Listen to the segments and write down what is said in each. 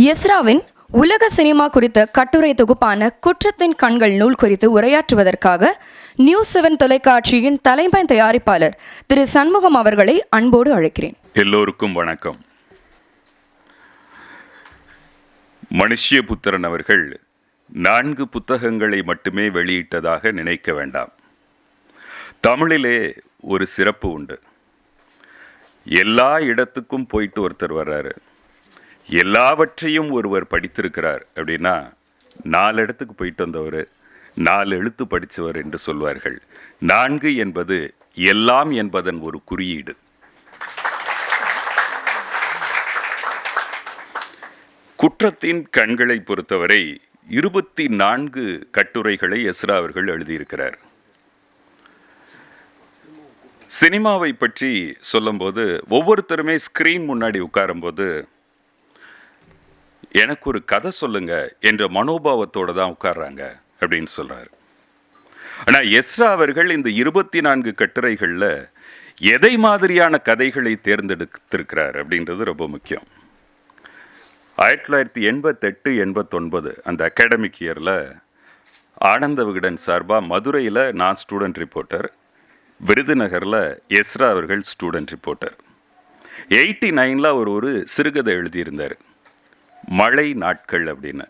எஸ்ராவின் உலக சினிமா குறித்த கட்டுரை தொகுப்பான குற்றத்தின் கண்கள் நூல் குறித்து உரையாற்றுவதற்காக நியூஸ் செவன் தொலைக்காட்சியின் தலைமை தயாரிப்பாளர் திரு சண்முகம் அவர்களை அன்போடு அழைக்கிறேன். எல்லோருக்கும் வணக்கம். மனுஷ்யபுத்திரன் அவர்கள் நான்கு புத்தகங்களை மட்டுமே வெளியிட்டதாக நினைக்க வேண்டாம். தமிழிலே ஒரு சிறப்பு உண்டு. எல்லா இடத்துக்கும் போயிட்டு ஒருத்தர் வர்றாரு. எல்லாவற்றையும் ஒருவர் படித்திருக்கிறார் அப்படின்னா நாலு இடத்துக்கு போயிட்டு வந்தவர் நாலு எழுத்து படித்தவர் என்று சொல்வார்கள். நான்கு என்பது எல்லாம் என்பதன் ஒரு குறியீடு. குற்றத்தின் கண்களை பொறுத்தவரை இருபத்தி நான்கு கட்டுரைகளை எஸ்ரா அவர்கள் எழுதியிருக்கிறார். சினிமாவை பற்றி சொல்லும்போது ஒவ்வொருத்தருமே ஸ்க்ரீன் முன்னாடி உட்காரும்போது எனக்கு ஒரு கதை சொல்லுங்க என்ற மனோபாவத்தோடு தான் உட்கார்றாங்க அப்படின்னு சொல்கிறார் ஆனால் எஸ்ரா அவர்கள் இந்த இருபத்தி நான்கு கட்டுரைகளில் எதை மாதிரியான கதைகளை தேர்ந்தெடுத்திருக்கிறார் அப்படின்றது ரொம்ப முக்கியம். ஆயிரத்தி தொள்ளாயிரத்தி எண்பத்தெட்டு எண்பத்தொன்பது அந்த அகாடமிக் இயரில் ஆனந்த விகடன் சார்பாக மதுரையில் நான் ஸ்டூடெண்ட் ரிப்போர்ட்டர் விருதுநகரில் எஸ்ரா அவர்கள் ஸ்டூடெண்ட் ரிப்போர்ட்டர் எயிட்டி நைனில் அவர் ஒரு சிறுகதை எழுதியிருந்தார். மழை நாட்கள் அப்படின்னு.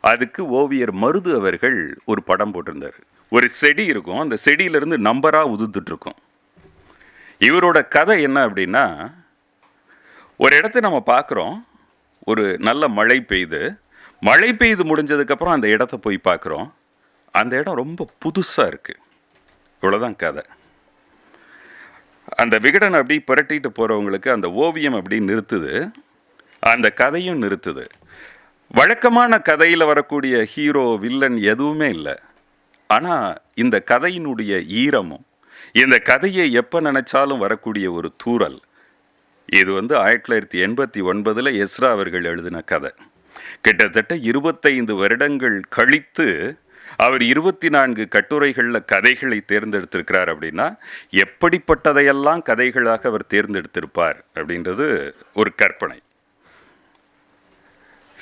அதுக்கு ஓவியர் மருது அவர்கள் ஒரு படம் போட்டிருந்தார். ஒரு செடி இருக்கும் அந்த செடியிலேருந்து நம்பராக உதுத்துட்ருக்கும் இவரோட கதை என்ன அப்படின்னா ஒரு இடத்த நம்ம பார்க்குறோம் ஒரு நல்ல மழை பெய்யுது மழை பெய்து முடிஞ்சதுக்கப்புறம் அந்த இடத்த போய் பார்க்குறோம். அந்த இடம் ரொம்ப புதுசாக இருக்குது இவ்வளோதான் கதை. அந்த விகடன் அப்படி புரட்டிட்டு போகிறவங்களுக்கு அந்த ஓவியம் அப்படி நிறுத்துது. அந்த கதையும் நிறுத்துது. வழக்கமான கதையில் வரக்கூடிய ஹீரோ வில்லன் எதுவுமே இல்லை. ஆனால் இந்த கதையினுடைய ஈரமும் இந்த கதையை எப்போ நினைச்சாலும் வரக்கூடிய ஒரு தூறல் இது வந்து ஆயிரத்தி தொள்ளாயிரத்தி எண்பத்தி ஒன்பதில் எஸ்ரா அவர்கள் எழுதின கதை. கிட்டத்தட்ட இருபத்தைந்து வருடங்கள் கழித்து அவர் இருபத்தி நான்கு கட்டுரைகளில் கதைகளை தேர்ந்தெடுத்திருக்கிறார் அப்படின்னா எப்படிப்பட்டதையெல்லாம் கதைகளாக அவர் தேர்ந்தெடுத்திருப்பார் அப்படின்றது ஒரு கற்பனை.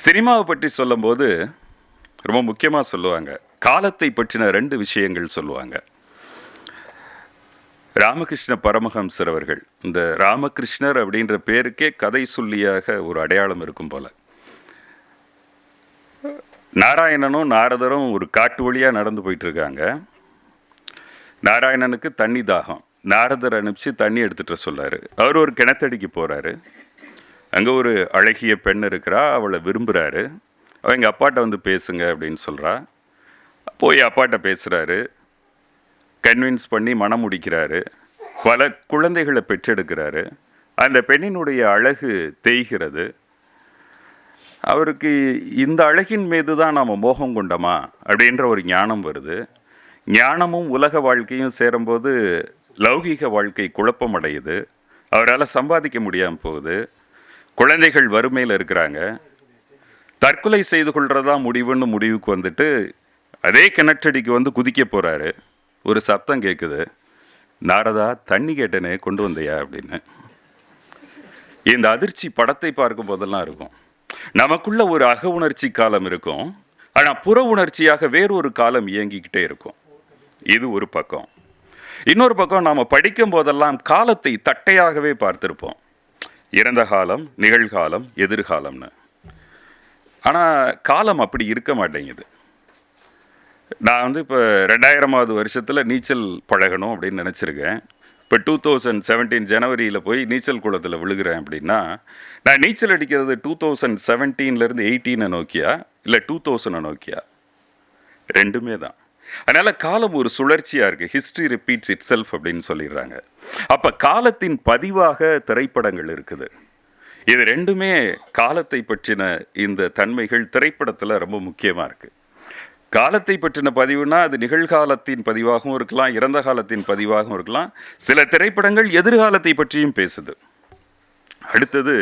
சினிமாவை பற்றி சொல்லும்போது ரொம்ப முக்கியமாக சொல்லுவாங்க. காலத்தை பற்றின ரெண்டு விஷயங்கள் சொல்லுவாங்க. ராமகிருஷ்ண பரமஹம்சர் அவர்கள் இந்த ராமகிருஷ்ணர் அப்படின்ற பேருக்கே கதை சொல்லியாக ஒரு அடையாளம் இருக்கும் போல. நாராயணனும் நாரதரும் ஒரு காட்டு வழியாக நடந்து போயிட்டுருக்காங்க. நாராயணனுக்கு தண்ணி தாகம். நாரதர் அனுப்பிச்சு தண்ணி எடுத்துகிட்டு சொல்லார் சொல்லாரு. அவர் ஒரு கிணத்தடிக்கு போகிறாரு அங்கே ஒரு அழகிய பெண் இருக்கிறா அவளை விரும்புகிறாரு அவள் எங்கள் அப்பாட்ட வந்து பேசுங்க அப்படின்னு சொல்கிறா போய் அப்பாட்ட பேசுகிறாரு கன்வின்ஸ் பண்ணி மனம் முடிக்கிறாரு. பல குழந்தைகளை பெற்றெடுக்கிறாரு. அந்த பெண்ணினுடைய அழகு தேய்கிறது. அவருக்கு இந்த அழகின் மீது தான் நாம் மோகம் கொண்டோமா அப்படின்ற ஒரு ஞானம் வருது. ஞானமும் உலக வாழ்க்கையும் சேரும்போது லௌகீக வாழ்க்கை குழப்பம் அடையுது அவரால் சம்பாதிக்க முடியாமல் போகுது. குழந்தைகள் வறுமையில் இருக்கிறாங்க. தற்கொலை செய்து கொள்றதா முடிவுன்னு முடிவுக்கு வந்துட்டு அதே கிணற்றடிக்கு வந்து குதிக்க போகிறாரு ஒரு சப்தம் கேட்குது நாரதா தண்ணி கேட்டனே கொண்டு வந்தியா? அப்படின்னு. இந்த அதிர்ச்சி படத்தை பார்க்கும் போதெல்லாம் இருக்கும். நமக்குள்ள ஒரு அக உணர்ச்சி காலம் இருக்கும். ஆனால் புற உணர்ச்சியாக வேறொரு காலம் இயங்கிக்கிட்டே இருக்கும். இது ஒரு பக்கம். இன்னொரு பக்கம் நாம் படிக்கும் போதெல்லாம் காலத்தை தட்டையாகவே பார்த்திருப்போம். இறந்த காலம் நிகழ்காலம் எதிர்காலம்னு. ஆனால் காலம் அப்படி இருக்க மாட்டேங்குது. நான் வந்து இப்போ ரெண்டாயிரமாவது வருஷத்தில் நீச்சல் பழகணும் அப்படின்னு நினச்சிருக்கேன். இப்போ டூ தௌசண்ட் செவன்டீன் ஜனவரியில் போய் நீச்சல் குளத்தில் விழுகிறேன் அப்படின்னா நான் நீச்சல் அடிக்கிறது டூ தௌசண்ட் செவன்டீன்லேருந்து எயிட்டீனை நோக்கியா? இல்லை டூ தௌசண்டை நோக்கியா? ரெண்டுமே தான். அதனால் காலம் ஒரு சுழற்சியாக இருக்குது ஹிஸ்ட்ரி ரிப்பீட்ஸ் இட் செல்ஃப் அப்படின்னு சொல்லிடுறாங்க. அப்போ காலத்தின் பதிவாக திரைப்படங்கள் இருக்குது. இது ரெண்டுமே காலத்தை பற்றின இந்த தன்மைகள் திரைப்படத்தில் ரொம்ப முக்கியமாக இருக்குது காலத்தை பற்றின பதிவுனா அது நிகழ்காலத்தின் பதிவாகவும் இருக்கலாம் இறந்த காலத்தின் பதிவாகவும் இருக்கலாம். சில திரைப்படங்கள் எதிர்காலத்தை பற்றியும் பேசுது. அடுத்தது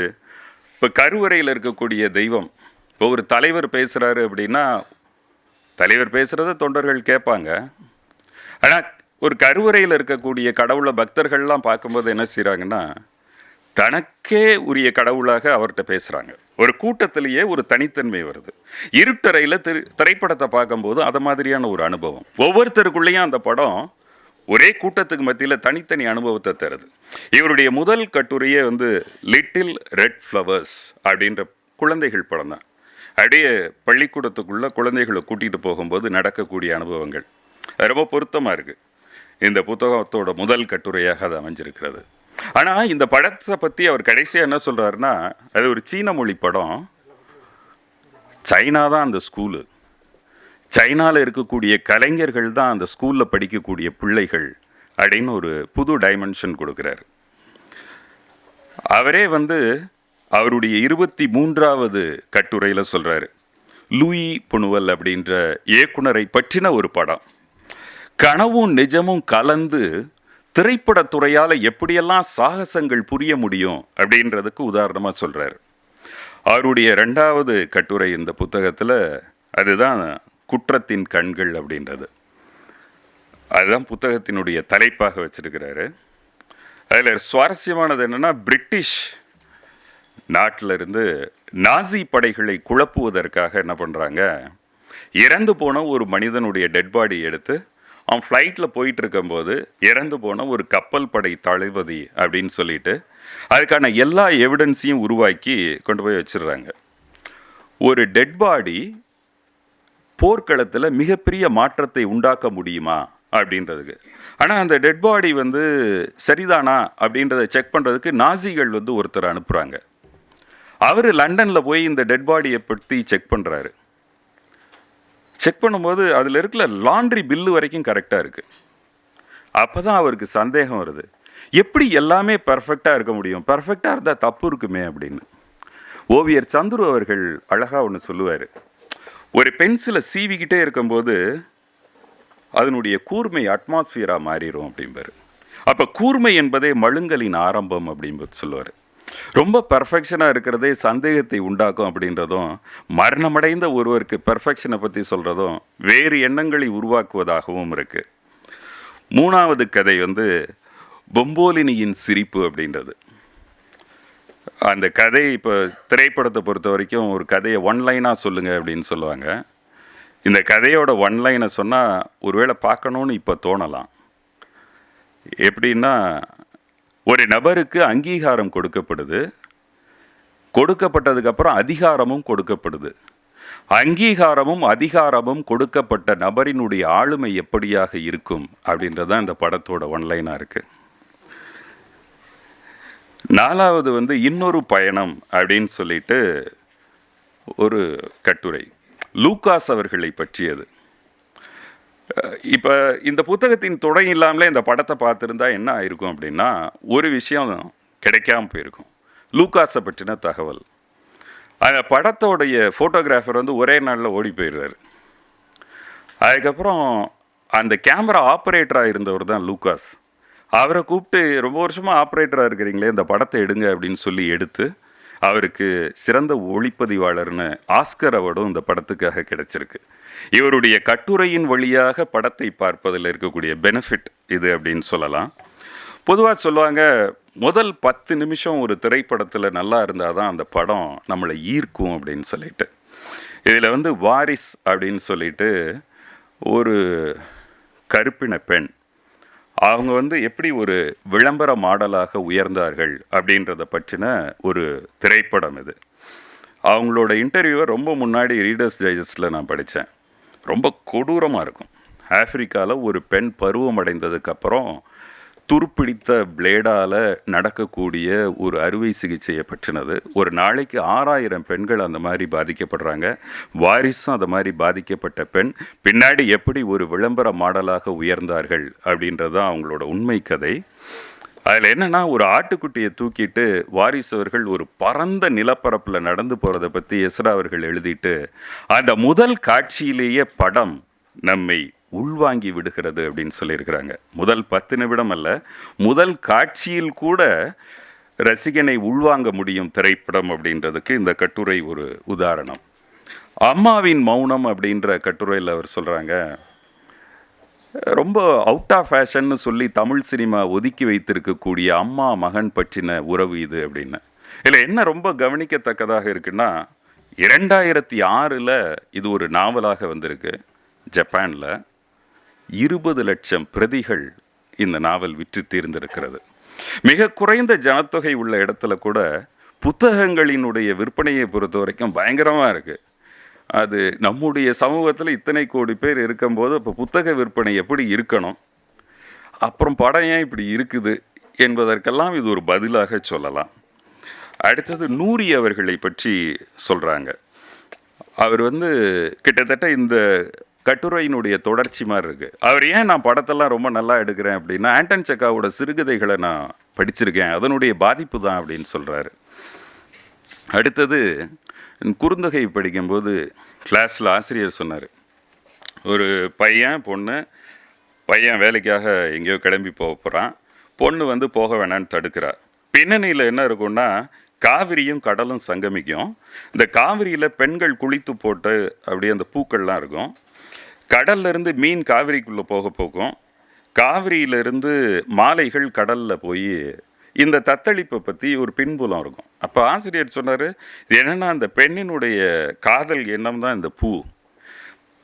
இப்போ கருவறையில் இருக்கக்கூடிய தெய்வம். இப்போ ஒரு தலைவர் பேசுகிறாரு அப்படின்னா தலைவர் பேசுகிறத தொண்டர்கள் கேட்பாங்க. ஆனால் ஒரு கருவறையில் இருக்கக்கூடிய கடவுளை பக்தர்கள்லாம் பார்க்கும்போது என்ன செய்கிறாங்கன்னா தனக்கே உரிய கடவுளாக அவர்கிட்ட பேசுகிறாங்க ஒரு கூட்டத்திலேயே ஒரு தனித்தன்மை வருது. இருட்டறையில் திரு திரைப்படத்தை பார்க்கும்போது அது மாதிரியான ஒரு அனுபவம். ஒவ்வொருத்தருக்குள்ளேயும் அந்த படம் ஒரே கூட்டத்துக்கு மத்தியில் தனித்தனி அனுபவத்தை தருது. இவருடைய முதல் கட்டுரையே வந்து லிட்டில் ரெட் ஃப்ளவர்ஸ் அப்படின்ற குழந்தைகள் படம் தான். அப்படியே பள்ளிக்கூடத்துக்குள்ளே குழந்தைகளை கூட்டிகிட்டு போகும்போது நடக்கக்கூடிய அனுபவங்கள். அது ரொம்ப பொருத்தமாக இருக்குது இந்த புத்தகத்தோட முதல் கட்டுரையாக அது அமைஞ்சிருக்கிறது. ஆனால் இந்த படத்தை பற்றி அவர் கடைசியாக என்ன சொல்கிறாருன்னா அது ஒரு சீன மொழி படம். சைனா தான் அந்த ஸ்கூலு சைனாவில் இருக்கக்கூடிய கலைஞர்கள் தான் அந்த ஸ்கூலில் படிக்கக்கூடிய பிள்ளைகள் அப்படின்னு ஒரு புது டைமென்ஷன் கொடுக்குறாரு. அவரே வந்து அவருடைய இருபத்தி மூன்றாவது கட்டுரையில் சொல்கிறாரு லூயி புனுவல் அப்படின்ற இயக்குனரை பற்றின ஒரு படம். கனவும் நிஜமும் கலந்து திரைப்படத்துறையால் எப்படியெல்லாம் சாகசங்கள் புரிய முடியும் அப்படின்றதுக்கு உதாரணமாக சொல்கிறார் அவருடைய ரெண்டாவது கட்டுரை இந்த புத்தகத்தில் அதுதான் குற்றத்தின் கண்கள் அப்படின்றது. அதுதான் புத்தகத்தினுடைய தலைப்பாக வச்சுருக்கிறாரு. அதில் சுவாரஸ்யமானது என்னென்னா பிரிட்டிஷ் நாட்டிலிருந்து நாசி படைகளை குழப்புவதற்காக என்ன பண்ணுறாங்க இறந்து போன ஒரு மனிதனுடைய டெட் பாடி எடுத்து அவன் ஃப்ளைட்டில் போயிட்டு இருக்கும்போது இறந்து போன ஒரு கப்பல் படை தளபதி அப்படின்னு சொல்லிட்டு அதுக்கான எல்லா எவிடன்ஸையும் உருவாக்கி கொண்டு போய் வச்சிடுறாங்க. ஒரு டெட் பாடி போர்க்களத்தில் மிகப்பெரிய மாற்றத்தை உண்டாக்க முடியுமா அப்படின்றதுக்கு. ஆனால் அந்த டெட் பாடி வந்து சரிதானா அப்படின்றத செக் பண்ணுறதுக்கு நாசிகள் வந்து ஒருத்தர் அனுப்புகிறாங்க அவர் லண்டனில் போய் இந்த டெட் பாடியை பற்றி செக் பண்ணுறாரு செக் பண்ணும்போது அதில் இருக்கிற லாண்ட்ரி பில்லு வரைக்கும் கரெக்டாக இருக்குது அப்போ தான் அவருக்கு சந்தேகம் வருது. எப்படி எல்லாமே பர்ஃபெக்டாக இருக்க முடியும்? பர்ஃபெக்டாக இருந்தால் தப்பு இருக்குமே அப்படின்னு. ஓவியர் சந்துரு அவர்கள் அழகாக ஒன்று சொல்லுவார். ஒரு பென்சிலை சீவிக்கிட்டே இருக்கும்போது அதனுடைய கூர்மை அட்மாஸ்ஃபியராக மாறிடும் அப்படிம்பார். அப்போ கூர்மை என்பதே மழுங்கலின் ஆரம்பம் அப்படின்பது சொல்லுவார். ரொம்ப பர்ஃபெக்ஷனாக இருக்கிறதே சந்தேகத்தை உண்டாக்கும் அப்படின்றதும் மரணமடைந்த ஒருவருக்கு பெர்ஃபெக்ஷனை பற்றி சொல்கிறதும் வேறு எண்ணங்களை உருவாக்குவதாகவும் இருக்குது மூணாவது கதை வந்து பொம்போலினியின் சிரிப்பு அப்படின்றது. அந்த கதை இப்போ திரைப்படத்தை பொறுத்த வரைக்கும் ஒரு கதையை ஒன் லைனாக சொல்லுங்கள் அப்படின்னு சொல்லுவாங்க. இந்த கதையோட ஒன் லைனை சொன்னால் ஒருவேளை பார்க்கணுன்னு இப்போ தோணலாம். எப்படின்னா ஒரு நபருக்கு அங்கீகாரம் கொடுக்கப்படுது. கொடுக்கப்பட்டதுக்கப்புறம் அதிகாரமும் கொடுக்கப்படுது. அங்கீகாரமும் அதிகாரமும் கொடுக்கப்பட்ட நபரினுடைய ஆளுமை எப்படியாக இருக்கும் அப்படின்றது தான் இந்த படத்தோட ஒன்லைனாக இருக்குது நாலாவது வந்து இன்னொரு பயணம் அப்படின்னு சொல்லிட்டு ஒரு கட்டுரை. லூகாஸ் அவர்களை பற்றியது. இப்போ இந்த புத்தகத்தின் துணை இல்லாமலே இந்த படத்தை பார்த்துருந்தா என்ன ஆயிருக்கும் அப்படின்னா ஒரு விஷயம் கிடைக்காம போயிருக்கும். லூகாஸை பற்றின தகவல். அந்த படத்தோடைய ஃபோட்டோகிராஃபர் வந்து ஒரே நாளில் ஓடி போயிடுறாரு. அதுக்கப்புறம் அந்த கேமரா ஆப்ரேட்டராக இருந்தவர் தான் லூகாஸ். அவரை கூப்பிட்டு ரொம்ப வருஷமாக ஆப்ரேட்டராக இருக்கிறீங்களே இந்த படத்தை எடுங்க அப்படின்னு சொல்லி எடுத்து அவருக்கு சிறந்த ஒளிப்பதிவாளர்னு ஆஸ்கர் அவார்டும் இந்த படத்துக்காக கிடைச்சிருக்கு. இவருடைய கட்டுரையின் வழியாக படத்தை பார்ப்பதில் இருக்கக்கூடிய பெனிஃபிட் இது அப்படின்னு சொல்லலாம். பொதுவாக சொல்லுவாங்க முதல் பத்து நிமிஷம் ஒரு திரைப்படத்தில் நல்லா இருந்தால் தான் அந்த படம் நம்மளை ஈர்க்கும் அப்படின்னு சொல்லிட்டு. இதில் வந்து வாரிஸ் அப்படின்னு சொல்லிட்டு ஒரு கருப்பின பெண் அவங்க வந்து எப்படி ஒரு விளம்பர மாடலாக உயர்ந்தார்கள் அப்படின்றத பற்றின ஒரு திரைப்படம் இது. அவங்களோட இன்டர்வியூவை ரொம்ப முன்னாடி ரீடர்ஸ் டைஜஸ்டில் நான் படித்தேன். ரொம்ப கொடூரமாக இருக்கும். ஆஃப்ரிக்காவில் ஒரு பெண் பருவம் அடைந்ததுக்கப்புறம் துருப்பிடித்த பிளேடால் நடக்கக்கூடிய ஒரு அறுவை சிகிச்சையை பற்றினது. ஒரு நாளைக்கு ஆறாயிரம் பெண்கள் அந்த மாதிரி பாதிக்கப்படுறாங்க. வாரிசும் அந்த மாதிரி பாதிக்கப்பட்ட பெண். பின்னாடி எப்படி ஒரு விளம்பர மாடலாக உயர்ந்தார்கள் அப்படின்றது தான் அவங்களோட உண்மை கதை. அதில் என்னென்னா ஒரு ஆட்டுக்குட்டியை தூக்கிட்டு வாரிசு அவர்கள் ஒரு பரந்த நிலப்பரப்பில் நடந்து போகிறத பற்றி எஸ்ரா அவர்கள் எழுதிட்டு அந்த முதல் காட்சியிலேயே படம் நம்மை உள்வாங்கி விடுகிறது அப்படின்னு சொல்லியிருக்கிறாங்க. முதல் பத்து நிமிடம் அல்ல முதல் காட்சியில் கூட ரசிகனை உள்வாங்க முடியும் திரைப்படம் அப்படின்றதுக்கு இந்த கட்டுரை ஒரு உதாரணம். அம்மாவின் மௌனம் அப்படின்ற கட்டுரையில் அவர் சொல்கிறாங்க ரொம்ப அவுட் ஆஃப் ஃபேஷன்னு சொல்லி தமிழ் சினிமா ஒதுக்கி வைத்திருக்கக்கூடிய அம்மா மகன் பற்றின உறவு இது அப்படின்னு. இதில் என்ன ரொம்ப கவனிக்கத்தக்கதாக இருக்குன்னா இரண்டாயிரத்தி ஆறில் இது ஒரு நாவலாக வந்திருக்கு ஜப்பானில். இருபது லட்சம் பிரதிகள் இந்த நாவல் விற்று தீர்ந்திருக்கிறது. மிக குறைந்த ஜனத்தொகை உள்ள இடத்துல கூட புத்தகங்களினுடைய விற்பனையை பொறுத்த வரைக்கும் பயங்கரமாக இருக்குது அது நம்முடைய சமூகத்தில் இத்தனை கோடி பேர் இருக்கும்போது இப்போ புத்தக விற்பனை எப்படி இருக்கணும்? அப்புறம் படம் ஏன் இப்படி இருக்குது என்பதற்கெல்லாம் இது ஒரு பதிலாக சொல்லலாம். அடுத்தது நூரி அவர்களை பற்றி சொல்கிறாங்க அவர் வந்து கிட்டத்தட்ட இந்த கட்டுரையினுடைய தொடர்ச்சி மாதிரி இருக்குது அவர் ஏன் நான் படத்தெல்லாம் ரொம்ப நல்லா எடுக்கிறேன் அப்படின்னா ஆண்டன் செக்காவோட சிறுகதைகளை நான் படிச்சிருக்கேன். அதனுடைய பாதிப்பு தான் அப்படின்னு சொல்கிறாரு அடுத்தது குறுந்தொகை படிக்கும்போது கிளாஸில் ஆசிரியர் சொன்னார். ஒரு பையன் பொண்ணு பையன் வேலைக்காக எங்கேயோ கிளம்பி போக போகிறான் பொண்ணு வந்து போக வேணான்னு தடுக்கிறார் பின்னணியில் என்ன இருக்கும்னா காவிரியும் கடலும் சங்கமிக்கும். இந்த காவிரியில் பெண்கள் குளித்து போட்டு அப்படியே அந்த பூக்கள்லாம் இருக்கும். கடல்லிருந்து மீன் காவிரிக்குள்ளே போக போகும் காவிரியிலிருந்து மாலைகள் கடலில் போய் இந்த தத்தளிப்பை பற்றி ஒரு பின்புலம் இருக்கும். அப்போ ஆசிரியர் சொன்னார் என்னென்னா அந்த பெண்ணினுடைய காதல் எண்ணம் தான் இந்த பூ.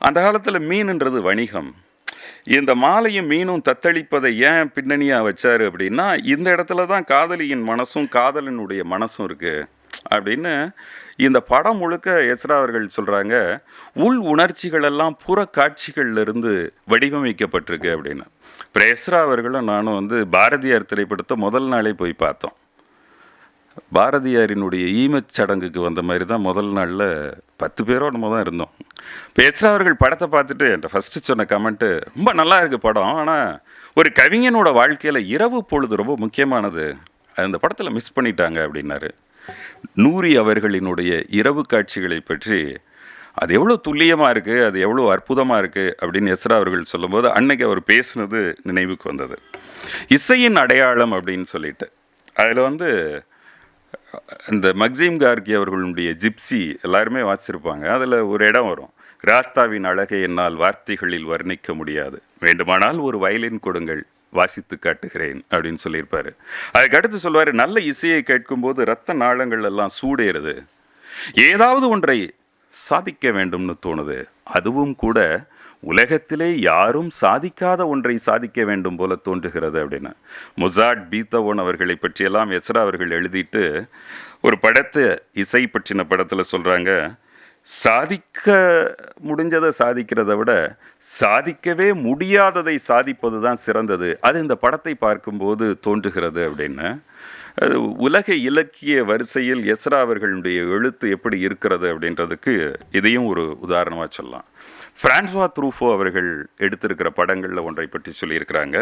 அந்த காலத்தில் மீனுன்றது வணிகம். இந்த மாலையும் மீனும் தத்தளிப்பதை ஏன் பின்னணியாக வச்சார் அப்படின்னா இந்த இடத்துல தான் காதலியின் மனசும் காதலனுடைய மனசும் இருக்குது அப்படின்னு இந்த படம் முழுக்க எஸ்ரா அவர்கள் சொல்கிறாங்க உள் உணர்ச்சிகளெல்லாம் புற காட்சிகள்ல இருந்து வடிவமைக்கப்பட்டிருக்கு அப்படின்னு. இப்போ எஸ்ரா அவர்களும் நானும் வந்து பாரதியார் திரைப்படத்தை முதல் நாளே போய் பார்த்தோம். பாரதியாரினுடைய ஈமச் சடங்குக்கு வந்த மாதிரி தான் முதல் நாளில் பத்து பேரோ நம்ம தான் இருந்தோம். இப்போ எஸ்ரா அவர்கள் படத்தை பார்த்துட்டு என்கிட்ட ஃபஸ்ட்டு சொன்ன கமெண்ட்டு ரொம்ப நல்லா இருக்குது படம் ஆனால் ஒரு கவிஞனோட வாழ்க்கையில் இரவு பொழுது ரொம்ப முக்கியமானது. அந்த படத்தில் மிஸ் பண்ணிட்டாங்க அப்படின்னாரு. நூரி அவர்களினுடைய இரவு காட்சிகளை பற்றி அது எவ்வளோ துல்லியமாக இருக்குது அது எவ்வளோ அற்புதமாக இருக்குது அப்படின்னு எஸ்ரா அவர்கள் சொல்லும்போது அன்னைக்கு அவர் பேசினது நினைவுக்கு வந்தது. இசையின் அடையாளம் அப்படின்னு சொல்லிட்டு அதில் வந்து இந்த மக்சீம் கார்கி அவர்களுடைய ஜிப்சி எல்லாருமே வாசிச்சிருப்பாங்க. அதில் ஒரு இடம் வரும். ராத்தாவின் அழகை என்னால் வார்த்தைகளில் வர்ணிக்க முடியாது. வேண்டுமானால் ஒரு வயலின் கொடுங்கள். வாசித்து காட்டுகிறேன் அப்படின்னு சொல்லியிருப்பார். அதுக்கு அடுத்து சொல்லுவார் நல்ல இசையை கேட்கும்போது ரத்த நாளங்கள் எல்லாம் சூடேறுது. ஏதாவது ஒன்றை சாதிக்க வேண்டும்னு தோணுது. அதுவும் கூட உலகத்திலே யாரும் சாதிக்காத ஒன்றை சாதிக்க வேண்டும் போல தோன்றுகிறது அப்படின்னு. முசாட் பீத்தவோன் அவர்களை பற்றியெல்லாம் எஸ்ரா அவர்கள் எழுதிட்டு ஒரு படத்தை இசை பற்றின படத்தில் சொல்கிறாங்க சாதிக்க முடிஞ்சதை சாதிக்கிறத விட சாதிக்கவே முடியாததை சாதிப்பது தான் சிறந்தது. அது இந்த படத்தை பார்க்கும்போது தோன்றுகிறது அப்படின்னு. அது உலக இலக்கிய வரிசையில் எஸ்ரா அவர்களுடைய எழுத்து எப்படி இருக்கிறது அப்படின்றதுக்கு இதையும் ஒரு உதாரணமாக சொல்லலாம். ஃப்ரான்ஸ்வா த்ரூஃபோ அவர்கள் எடுத்திருக்கிற படங்களில் ஒன்றை பற்றி சொல்லியிருக்கிறாங்க.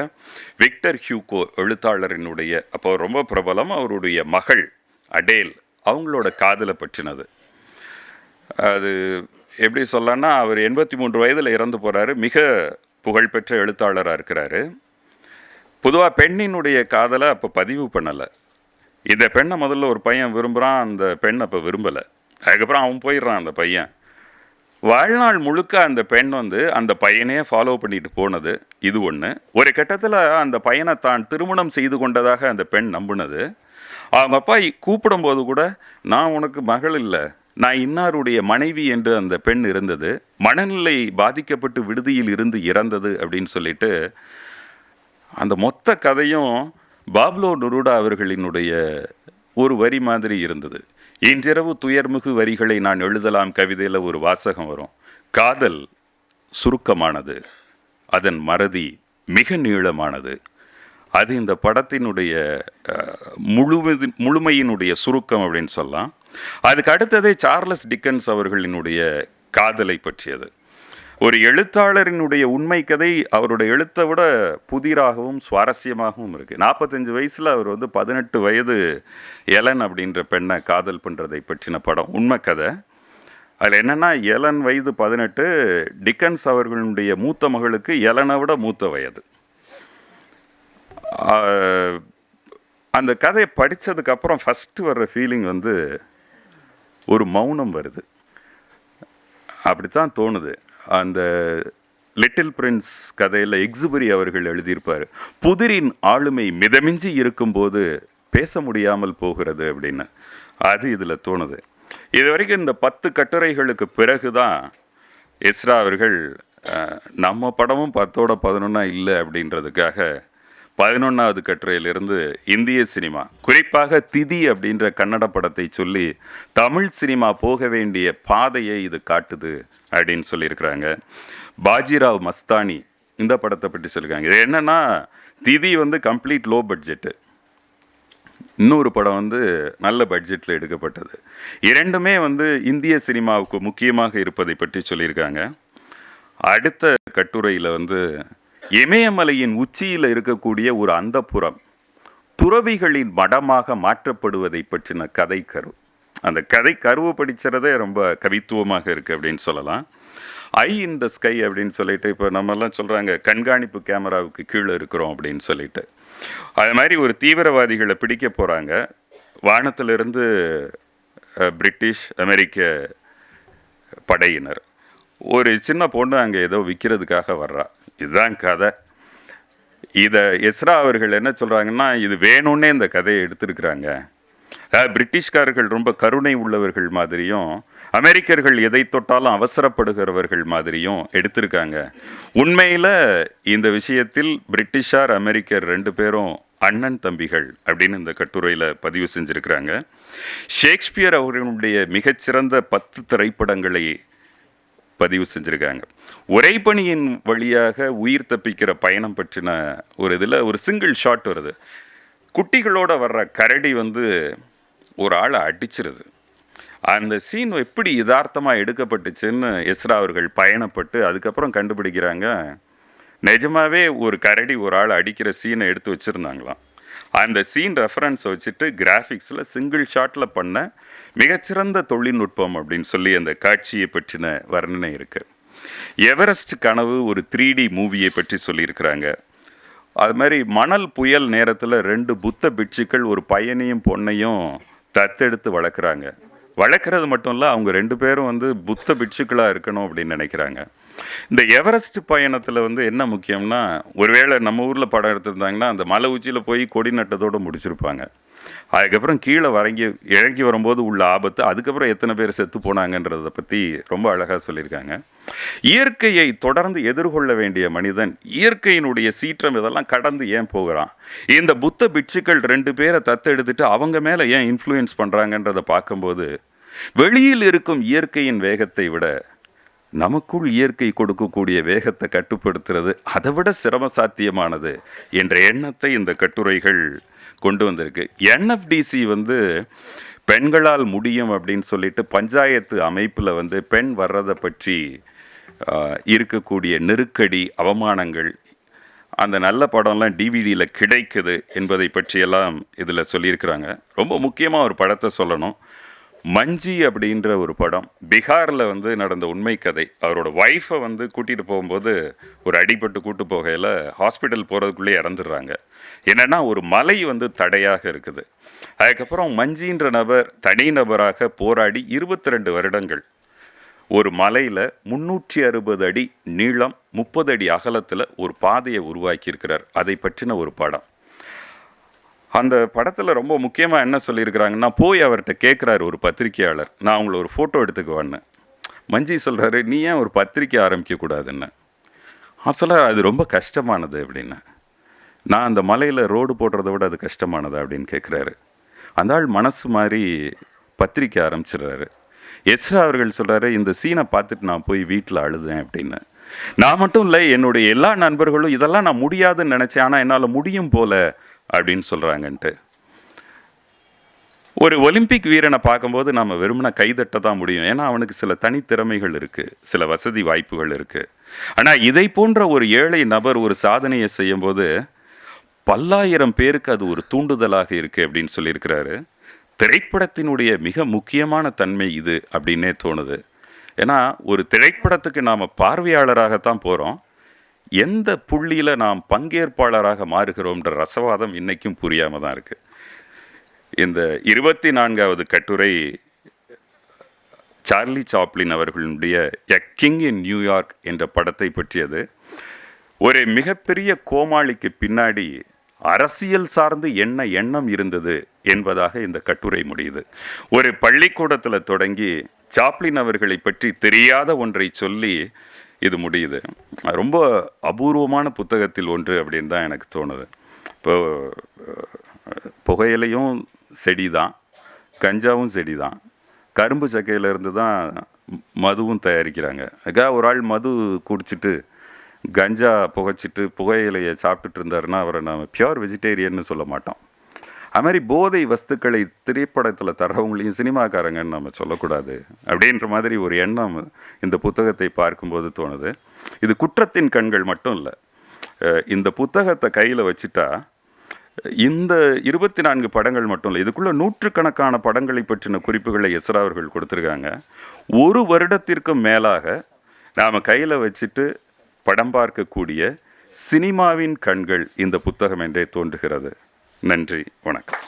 விக்டர் ஹியூகோ எழுத்தாளரினுடைய அப்போ ரொம்ப பிரபலம் அவருடைய மகள் அடேல் அவங்களோட காதலை பற்றினது. அது எப்படி சொல்லலாம்னா அவர் எண்பத்தி மூன்று வயதில் இறந்து போகிறாரு மிக புகழ்பெற்ற எழுத்தாளராக இருக்கிறாரு. பொதுவாக பெண்ணினுடைய காதலை அப்போ பதிவு பண்ணலை. இந்த பெண்ணை முதல்ல ஒரு பையன் விரும்புகிறான் அந்த பெண் அப்போ விரும்பலை. அதுக்கப்புறம் அவன் போயிடுறான் அந்த பையன். வாழ்நாள் முழுக்க அந்த பெண் வந்து அந்த பையனே ஃபாலோ பண்ணிட்டு போனது. இது ஒன்று ஒரு கட்டத்தில் அந்த பையனை தான் திருமணம் செய்து கொண்டதாக அந்த பெண் நம்பினது. அவங்க அப்பா கூப்பிடும்போது கூட நான் உனக்கு மகள் இல்லை. நான் இன்னாருடைய மனைவி என்று அந்த பெண் இருந்தது. மனநிலை பாதிக்கப்பட்டு விடுதியில் இருந்து இறந்தது அப்படின்னு சொல்லிட்டு அந்த மொத்த கதையும் பாப்லோ நுருடா அவர்களினுடைய ஒரு வரி மாதிரி இருந்தது. இன்றிரவு துயர்மிகு வரிகளை நான் எழுதலாம் கவிதையில் ஒரு வாசகம் வரும். காதல் சுருக்கமானது. அதன் மறதி மிக நீளமானது. அது இந்த படத்தினுடைய முழுவது முழுமையினுடைய சுருக்கம் அப்படின்னு சொல்லலாம். அதுக்கு அடுத்ததே சார்லஸ் டிக்கன்ஸ் அவர்களினுடைய காதலை பற்றியது. ஒரு எழுத்தாளரினுடைய உண்மை கதை அவருடைய எழுத்தை விட புதிராகவும் சுவாரஸ்யமாகவும் இருக்குது நாற்பத்தஞ்சு வயசில் அவர் வந்து பதினெட்டு வயது எலன் அப்படின்ற பெண்ணை காதல் பண்ணுறதை பற்றின படம் உண்மை கதை. அதில் என்னென்னா எலன் வயது பதினெட்டு டிக்கன்ஸ் அவர்களுடைய மூத்த மகளுக்கு எலனை விட மூத்த வயது. அந்த கதையை படித்ததுக்கப்புறம் ஃபஸ்ட்டு வர்ற ஃபீலிங் வந்து ஒரு மௌனம் வருது. அப்படித்தான் தோணுது. அந்த லிட்டில் பிரின்ஸ் கதையில் எக்ஸுபரி அவர்கள் எழுதியிருப்பார் புதிரின் ஆளுமை மிதமிஞ்சி இருக்கும்போது பேச முடியாமல் போகிறது அப்படின்னு. அது இதில் தோணுது. இது வரைக்கும் இந்த பத்து கட்டுரைகளுக்கு பிறகு தான் எஸ்ரா அவர்கள் நம்ம படமும் பத்தோட பதினொன்னா இல்லை அப்படின்றதுக்காக பதினொன்றாவது கட்டுரையிலிருந்து இந்திய சினிமா குறிப்பாக திதி அப்படின்ற கன்னட படத்தை சொல்லி தமிழ் சினிமா போக வேண்டிய பாதையை இது காட்டுது அப்படின்னு சொல்லியிருக்கிறாங்க. பாஜிராவ் மஸ்தானி இந்த படத்தை பற்றி சொல்லியிருக்காங்க. இது என்னன்னா திதி வந்து கம்ப்ளீட் லோ பட்ஜெட்டு இன்னொரு படம் வந்து நல்ல பட்ஜெட்டில் எடுக்கப்பட்டது. இரண்டுமே வந்து இந்திய சினிமாவுக்கு முக்கியமாக இருப்பதை பற்றி சொல்லியிருக்காங்க. அடுத்த கட்டுரையில் வந்து இமயமலையின் உச்சியில் இருக்கக்கூடிய ஒரு அந்தப்புறம் துறவிகளின் மடமாக மாற்றப்படுவதை பற்றின கதை கரு. அந்த கதை கருவை படிச்சுறதே ரொம்ப கவித்துவமாக இருக்குது அப்படின்னு சொல்லலாம். ஐ இன் த ஸ்கை அப்படின்னு சொல்லிட்டு இப்போ நம்மெல்லாம் சொல்கிறாங்க கண்காணிப்பு கேமராவுக்கு கீழே இருக்கிறோம் அப்படின்னு சொல்லிட்டு. அது மாதிரி ஒரு தீவிரவாதிகளை பிடிக்க போகிறாங்க வானத்திலிருந்து பிரிட்டிஷ் அமெரிக்க படையினர். ஒரு சின்ன பொண்ணு அங்கே ஏதோ விற்கிறதுக்காக வர்றா. இதுதான் கதை. இதை எஸ்ரா அவர்கள் என்ன சொல்கிறாங்கன்னா இது வேணும்னே இந்த கதையை எடுத்திருக்கிறாங்க. பிரிட்டிஷ்காரர்கள் ரொம்ப கருணை உள்ளவர்கள் மாதிரியும் அமெரிக்கர்கள் எதை தொட்டாலும் அவசரப்படுகிறவர்கள் மாதிரியும் எடுத்திருக்காங்க. உண்மையில் இந்த விஷயத்தில் பிரிட்டிஷார் அமெரிக்கர் ரெண்டு பேரும் அண்ணன் தம்பிகள் அப்படின்னு இந்த கட்டுரையில் பதிவு செஞ்சுருக்கிறாங்க. ஷேக்ஸ்பியர் அவர்களுடைய மிகச்சிறந்த பத்து திரைப்படங்களை பதிவு செஞ்சுருக்காங்க. உரைப்பணியின் வழியாக உயிர் தப்பிக்கிற பயணம் பற்றின ஒரு இதில் ஒரு சிங்கிள் ஷாட் வருது. குட்டிகளோட வர்ற கரடி வந்து ஒரு ஆளை அடிச்சிருது. அந்த சீன் எப்படி யதார்த்தமாக எடுக்கப்பட்டுச்சுன்னு எஸ்ரா அவர்கள் பயணப்பட்டு அதுக்கப்புறம் கண்டுபிடிக்கிறாங்க. நிஜமாகவே ஒரு கரடி ஒரு ஆள் அடிக்கிற சீனை எடுத்து வச்சுருந்தாங்களாம். அந்த சீன் ரெஃபரன்ஸை வச்சுட்டு கிராஃபிக்ஸில் சிங்கிள் ஷாட்டில் பண்ண மிகச்சிறந்த தொழில்நுட்பம் அப்படின்னு சொல்லி அந்த காட்சியை பற்றின வர்ணனை இருக்குது எவரெஸ்ட் கனவு ஒரு த்ரீ டி மூவியை பற்றி சொல்லியிருக்கிறாங்க. அது மாதிரி மணல் புயல் நேரத்தில் ரெண்டு புத்த பிட்சுக்கள் ஒரு பையனையும் பொண்ணையும் தத்தெடுத்து வளர்க்குறாங்க. வளர்க்குறது மட்டும் இல்லை அவங்க ரெண்டு பேரும் வந்து புத்த பிட்சுக்களாக இருக்கணும் அப்படின்னு நினைக்கிறாங்க. இந்த எவரெஸ்ட் பயணத்தில் வந்து என்ன முக்கியம்னா ஒருவேளை நம்ம ஊரில் படம் எடுத்திருந்தாங்கன்னா அந்த மலை உச்சியில் போய் கொடி நட்டத்தோடு முடிச்சிருப்பாங்க. அதுக்கப்புறம் கீழே வரங்கி இறங்கி வரும்போது உள்ள ஆபத்து அதுக்கப்புறம் எத்தனை பேர் செத்து போனாங்கன்றதை பற்றி ரொம்ப அழகாக சொல்லியிருக்காங்க. இயற்கையை தொடர்ந்து எதிர்கொள்ள வேண்டிய மனிதன் இயற்கையினுடைய சீற்றம் இதெல்லாம் கடந்து ஏன் போகிறான்? இந்த புத்த பிட்சுக்கள் ரெண்டு பேரை தத்தெடுத்துட்டு அவங்க மேலே ஏன் இன்ஃப்ளூயன்ஸ் பண்ணுறாங்கன்றதை பார்க்கும்போது வெளியில் இருக்கும் இயற்கையின் வேகத்தை விட நமக்குள் இயற்கை கொடுக்கக்கூடிய வேகத்தை கட்டுப்படுத்துறது அதை விட சிரம சாத்தியமானது என்ற எண்ணத்தை இந்த கட்டுரைகள் கொண்டு வந்திருக்கு. என்எஃப்டிசி வந்து பெண்களால் முடியும் அப்படின்னு சொல்லிட்டு பஞ்சாயத்து அமைப்பில் வந்து பெண் வர்றதை பற்றி இருக்கக்கூடிய நெருக்கடி அவமானங்கள் அந்த நல்ல படம்லாம் டிவிடியில் கிடைக்குது என்பதை பற்றியெல்லாம் இதில் சொல்லியிருக்கிறாங்க. ரொம்ப முக்கியமாக ஒரு படத்தை சொல்லணும். மஞ்சி அப்படின்ற ஒரு படம் பீகாரில் வந்து நடந்த உண்மை கதை அவரோட ஒய்ஃபை வந்து கூட்டிகிட்டு போகும்போது ஒரு அடிபட்டு கூட்டு போகையில் ஹாஸ்பிட்டல் போகிறதுக்குள்ளே இறந்துடுறாங்க. என்னென்னா ஒரு மலை வந்து தடையாக இருக்குது. அதுக்கப்புறம் மஞ்சின்ற நபர் தனி நபராக போராடி இருபத்தி ரெண்டு வருடங்கள். ஒரு மலையில் முன்னூற்றி அறுபது அடி நீளம் முப்பது அடி அகலத்தில் ஒரு பாதையை உருவாக்கியிருக்கிறார். அதை பற்றின ஒரு படம். அந்த படத்தில் ரொம்ப முக்கியமாக என்ன சொல்லியிருக்கிறாங்கன்னா போய் அவர்கிட்ட கேட்குறாரு ஒரு பத்திரிக்கையாளர் நான் அவங்கள ஒரு ஃபோட்டோ எடுத்துக்குவேன்னு மஞ்சி சொல்கிறாரு நீ ஏன் ஒரு பத்திரிக்கை ஆரம்பிக்கக்கூடாதுன்னு அவர் சொல்கிறார் அது ரொம்ப கஷ்டமானது அப்படின்னு நான் அந்த மலையில் ரோடு போடுறத விட அது கஷ்டமானதா? அப்படின்னு கேட்குறாரு அந்த ஆள் மனசு மாதிரி பத்திரிக்கை ஆரம்பிச்சிடுறாரு. எஸ்ரா அவர்கள் சொல்கிறாரு இந்த சீனை பார்த்துட்டு நான் போய் வீட்டில் அழுதேன் அப்படின்னு. நான் மட்டும் இல்லை என்னுடைய எல்லா நண்பர்களும் இதெல்லாம் நான் முடியாதுன்னு நினச்சேன். ஆனால் என்னால் முடியும் போல. அப்படின்னு சொல்கிறாங்கன்ட்டு ஒரு ஒலிம்பிக் வீரனை பார்க்கும்போது நம்ம வெறுமனை கைதட்ட தான் முடியும். ஏன்னா அவனுக்கு சில தனித்திறமைகள் இருக்குது சில வசதி வாய்ப்புகள் இருக்குது ஆனால் இதை போன்ற ஒரு ஏழை நபர் ஒரு சாதனையை செய்யும்போது பல்லாயிரம் பேருக்கு அது ஒரு தூண்டுதலாக இருக்குது அப்படின்னு சொல்லியிருக்கிறாரு. திரைப்படத்தினுடைய மிக முக்கியமான தன்மை இது அப்படின்னே தோணுது. ஏன்னா ஒரு திரைப்படத்துக்கு நாம் பார்வையாளராகத்தான் போகிறோம் எந்த புள்ளியில் நாம் பங்கேற்பாளராக மாறுகிறோம்ன்ற ரசவாதம் இன்றைக்கும் புரியாமல் தான் இருக்குது இந்த இருபத்தி நான்காவது கட்டுரை சார்லி சாப்ளின் அவர்களுடைய எ கிங் இன் நியூயார்க் என்ற படத்தை பற்றியது. ஒரு மிகப்பெரிய கோமாளிக்கு பின்னாடி அரசியல் சார்ந்து என்ன எண்ணம் இருந்தது என்பதாக இந்த கட்டுரை முடியுது. ஒரு பள்ளிக்கூடத்தில் தொடங்கி சாப்ளின் அவர்களை பற்றி தெரியாத ஒன்றை சொல்லி இது முடியுது. ரொம்ப அபூர்வமான புத்தகத்தில் ஒன்று அப்படின்னு தான் எனக்கு தோணுது. இப்போ புகையிலையும் செடி தான் கஞ்சாவும் செடி தான் கரும்பு சக்கையிலேருந்து தான் மதுவும் தயாரிக்கிறாங்க. அதுக்காக ஒரு ஆள் மது குடிச்சிட்டு கஞ்சா புகைச்சிட்டு புகையிலையை சாப்பிட்டுட்டு இருந்தாருன்னா அவரை நம்ம பியோர் வெஜிடேரியன்னு சொல்ல மாட்டோம். அது மாதிரி போதை வஸ்துக்களை திரைப்படத்தில் தர்றவங்களையும் சினிமாக்காரங்கன்னு நம்ம சொல்லக்கூடாது அப்படின்ற மாதிரி ஒரு எண்ணம் இந்த புத்தகத்தை பார்க்கும்போது தோணுது. இது குற்றத்தின் கண்கள் மட்டும் இல்லை. இந்த புத்தகத்தை கையில் வச்சுட்டா இந்த இருபத்தி நான்கு படங்கள் மட்டும் இல்லை இதுக்குள்ளே நூற்றுக்கணக்கான படங்களை பற்றின குறிப்புகளை எஸ்ரா அவர்கள் கொடுத்துருக்காங்க. ஒரு வருடத்திற்கும் மேலாக நாம் கையில் வச்சுட்டு படம் பார்க்கக்கூடிய சினிமாவின் கண்கள் இந்த புத்தகம் என்றே தோன்றுகிறது. நன்றி வணக்கம்.